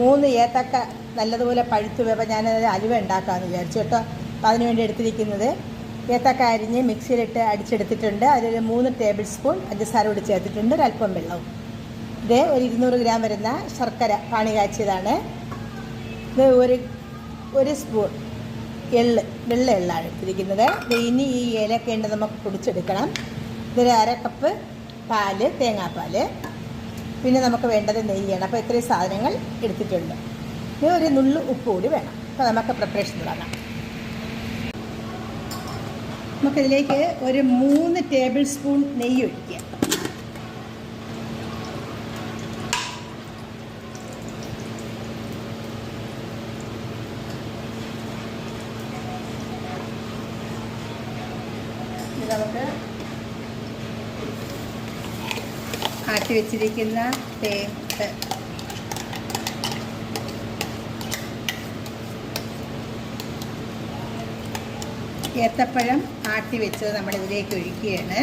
മൂന്ന് ഏത്തക്ക നല്ലതുപോലെ പഴുത്തു വേപ്പം ഞാൻ അലുവ ഉണ്ടാക്കാമെന്ന് വിചാരിച്ചു കേട്ടോ. അപ്പോൾ അതിന് വേണ്ടി എടുത്തിരിക്കുന്നത് ഏത്തക്ക അരിഞ്ഞ് മിക്സിയിലിട്ട് അടിച്ചെടുത്തിട്ടുണ്ട്. അതിൽ മൂന്ന് ടേബിൾ സ്പൂൺ പഞ്ചസാര കൂടി ചേർത്തിട്ടുണ്ട്. ഒരല്പം വെള്ളവും. ഇത് ഒരു ഇരുന്നൂറ് ഗ്രാം വരുന്ന ശർക്കര പാണി കാച്ചിയതാണ്. ഇത് ഒരു ഒരു സ്പൂൺ എള്ള് വെള്ള എള്ളാണ് എടുത്തിരിക്കുന്നത്. ഇനി ഈ ഏലക്ക നമുക്ക് പൊടിച്ചെടുക്കണം. ഇതൊരു അര കപ്പ് പാൽ തേങ്ങാപ്പാൽ. പിന്നെ നമുക്ക് വേണ്ടത് നെയ്യാണ് അപ്പോൾ ഇത്രയും സാധനങ്ങൾ എടുത്തിട്ടുണ്ട്. ഇനി ഒരു നുള്ളു ഉപ്പ് കൂടി വേണം. അപ്പോൾ നമുക്ക് പ്രിപ്പറേഷൻ തുടങ്ങാം. നമുക്കിതിലേക്ക് ഒരു മൂന്ന് ടേബിൾ സ്പൂൺ നെയ്യ് ഒഴിക്കുക. നമുക്ക് ആട്ടി വെച്ചിരിക്കുന്ന തേ ത- ഏത്തപ്പഴം ആട്ടി വെച്ചത് നമ്മൾ ഇതിലേക്ക് ഒഴിക്കുകയാണ്.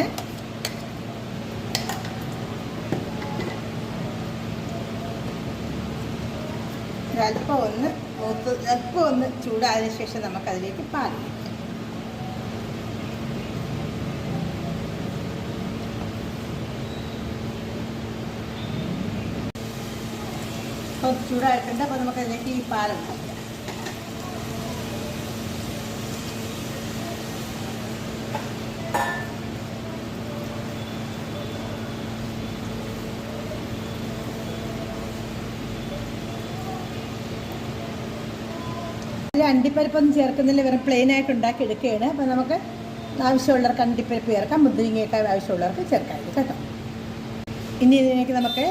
അല്പം ഒന്ന് മൂത്ത് അല്പം ഒന്ന് ചൂടായതിനു ശേഷം നമുക്കതിലേക്ക് പാൽ അപ്പോൾ ചൂടായിട്ടുണ്ട് അപ്പോൾ നമുക്കതിലേക്ക് ഈ പാലം ഒഴിക്കാം. ഇതിൽ അണ്ടിപ്പരിപ്പൊന്നും ചേർക്കുന്നില്ല വെറും പ്ലെയിൻ ആയിട്ട് ഉണ്ടാക്കി എടുക്കുകയാണ്. അപ്പോൾ നമുക്ക് ആവശ്യമുള്ളവർക്ക് അണ്ടിപ്പരിപ്പ് ചേർക്കാം മുന്തിരിങ്ങയൊക്കെ ആവശ്യമുള്ളവർക്ക് ചേർക്കാം കേട്ടോ. ഇനി ഇതിലേക്ക് നമുക്ക്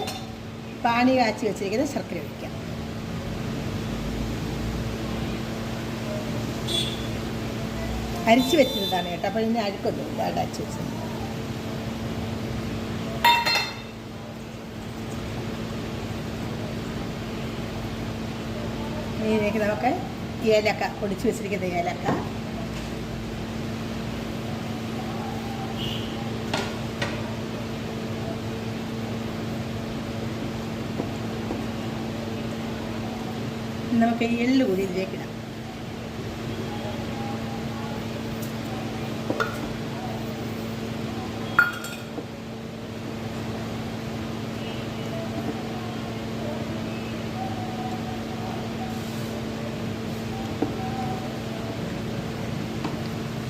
പാനി കാച്ചി വെച്ചിരിക്കുന്ന ശർക്കര ഒഴിക്കാം. അരിച്ച് വെച്ചിരുന്നതാണ് കേട്ടോ. അപ്പോൾ ഇതിന് അഴുക്കൊന്നുമില്ല അവിടെ അരിച്ച് വെച്ചത്. ഇതിലേക്ക് നമുക്ക് ഏലക്ക പൊടിച്ച് വെച്ചിരിക്കുന്ന ഏലക്ക. നമുക്ക് എള്ള് കൂടി ഇതിലേക്ക് ഇടാം.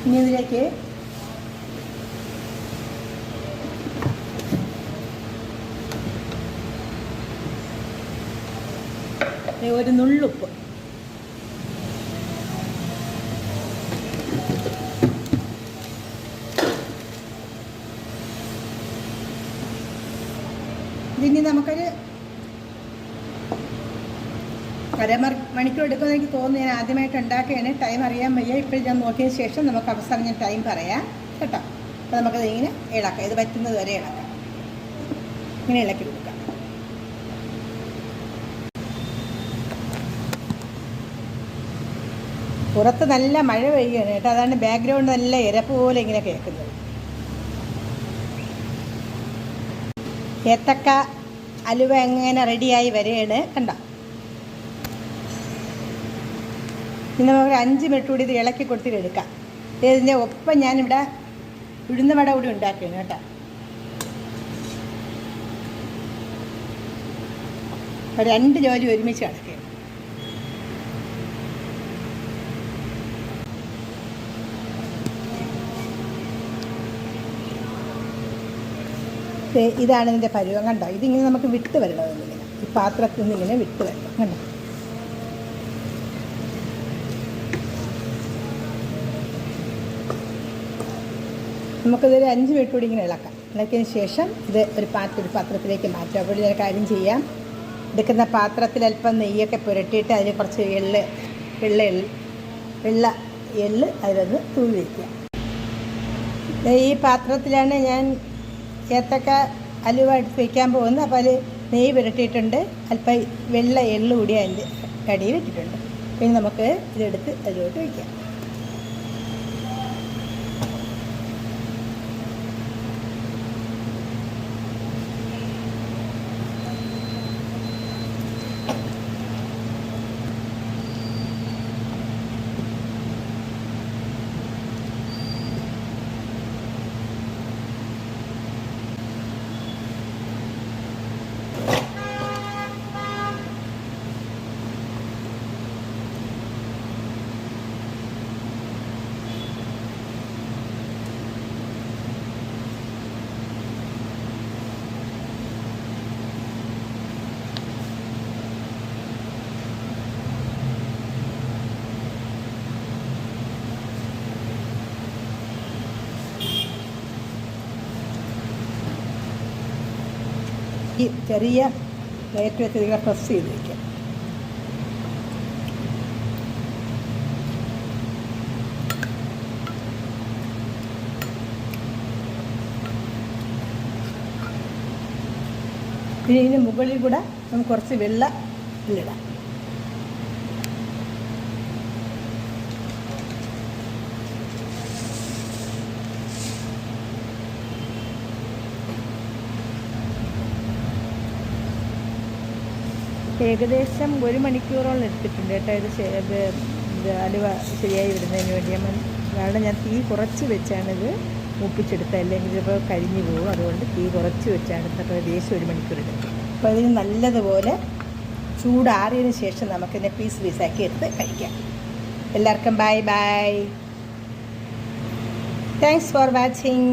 ഇനി ഇതിലേക്ക് ഒരു നുള്ളുപ്പ്. ഇതിനി നമുക്കൊരു അരമർ മണിക്കൂർ എടുക്കുമെന്ന് എനിക്ക് തോന്നുന്നു. ഞാൻ ആദ്യമായിട്ട് ഉണ്ടാക്കുകയാണ് ടൈം അറിയാൻ വയ്യ. ഇപ്പോഴും ഞാൻ നോക്കിയതിന് ശേഷം നമുക്ക് അവസാനം ഞാൻ ടൈം പറയാം. കേട്ടോ? അപ്പോൾ നമുക്കത് ഇങ്ങനെ ഇളക്കാം. ഇത് പറ്റുന്നത് വരെ ഇളക്കാം. ഇങ്ങനെ ഇളക്കി പുറത്ത് നല്ല മഴ പെയ്യുകയാണ് കേട്ടോ. അതാണ് ബാക്ക്ഗ്രൗണ്ട് നല്ല ഇരപ്പ് പോലെ ഇങ്ങനെ കേൾക്കുന്നത്. ഏത്തക്ക അലുവ എങ്ങനെ റെഡിയായി വരികയാണ് കണ്ട? ഇന്ന് നമുക്ക് അഞ്ച് മിനിറ്റ് കൂടി ഇത് ഇളക്കി കൊടുത്തിട്ട് എടുക്കാം. ഇതിന്റെ ഒപ്പം ഞാനിവിടെ ഉഴുന്ന വട കൂടി ഉണ്ടാക്കുകയാണ് കേട്ടോ. രണ്ട് ജോലി ഒരുമിച്ച് നടക്കുകയാണ്. ഇതാണ് ഇതിന്റെ പരുവം. കണ്ടോ? ഇതിങ്ങനെ നമുക്ക് വിട്ട് വരണം ഈ പാത്രത്തിൽ നിന്ന് ഇങ്ങനെ വിട്ട് വരണം. കണ്ടോ? നമുക്കിതൊരു അഞ്ച് മിനിറ്റ് കൂടി ഇങ്ങനെ ഇളക്കാം. ഇളക്കിയതിന് ശേഷം ഇത് ഒരു പാത്ര ഒരു പാത്രത്തിലേക്ക് മാറ്റാം. അപ്പോൾ ഞാൻ കാര്യം ചെയ്യാം. എടുക്കുന്ന പാത്രത്തിൽ അല്പം നെയ്യൊക്കെ പുരട്ടിയിട്ട് അതിൽ കുറച്ച് എള്ള് വെള്ള എള്ള് വെള്ള എള്ള് അതിലൊന്ന് തൂവി വയ്ക്കുക ഈ പാത്രത്തിലാണ് ഞാൻ ഏത്തക്ക അലുവ എടുത്ത് വയ്ക്കാൻ അപ്പോൾ അതിൽ നെയ്യ് പുരട്ടിയിട്ടുണ്ട്. അല്പം വെള്ള എള്ള് കൂടി അതിന്റെ കടിയിൽ ഇട്ടിട്ടുണ്ട്. പിന്നെ നമുക്ക് ഇതെടുത്ത് അതിലോട്ട് വയ്ക്കാം. ഈ ചെറിയ പ്ലേറ്റ് വെച്ച് ഇതിങ്ങനെ പ്രസ് ചെയ്ത് വയ്ക്കാം പിന്നെ ഇതിന് മുകളിൽ കൂടെ നമുക്ക് കുറച്ച് വെള്ളം ഇതിലിടാം ഏകദേശം ഒരു മണിക്കൂറോളം എടുത്തിട്ടുണ്ട് കേട്ടോ. ഇത് ഇത് അലുവ ശരിയായി വരുന്നതിന് വേണ്ടി. നമ്മൾ കാരണം ഞാൻ തീ കുറച്ച് വെച്ചാണിത് മൂപ്പിച്ചെടുത്തത്. അല്ലെങ്കിൽ ചിലപ്പോൾ കരിഞ്ഞു പോകും. അതുകൊണ്ട് തീ കുറച്ച് വെച്ചാണ് എടുത്തപ്പോൾ ഏകദേശം ഒരു മണിക്കൂർ എടുക്കും അപ്പോൾ ഇതിന് നല്ലതുപോലെ ചൂടാറിയതിന് ശേഷം നമുക്കിതിനെ പീസ് പീസാക്കി എടുത്ത് കഴിക്കാം. എല്ലാവർക്കും bye bye thanks for watching